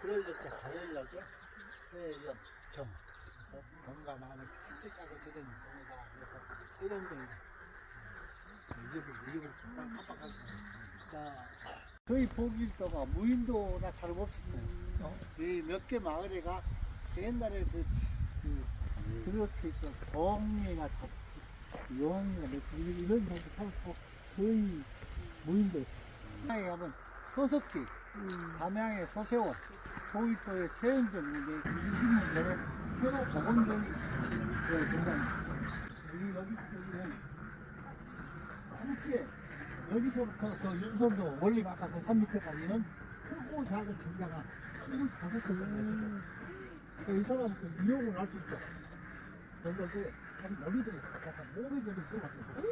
그럴 때 사열역에 세연, 정. 그래서 건강하는 깨끗하고 저된 정이다. 그래서 세연정이다. 이집을, 이집을 깜빡하고. 자, 저희 보길도가 무인도나 다름없었어요. 이몇 개 마을에가 옛날에 그, 그 그렇게 있어 동이나 용이나 뭐 이런 살고 거의 무인도 담양에 가면 서석지 담양의 소세원 고일도의 세은정인데 20년 전에 새로 복원된 그 우리 여기 여기는 당시에 여기서부터 저 윤선도 원리 막아서 3m까지는 크고 작은 정자가 25개 정도 이 사람은 그 이용을 할 수 있죠. 그런데 참 약간 몸이 되는 것 같아서.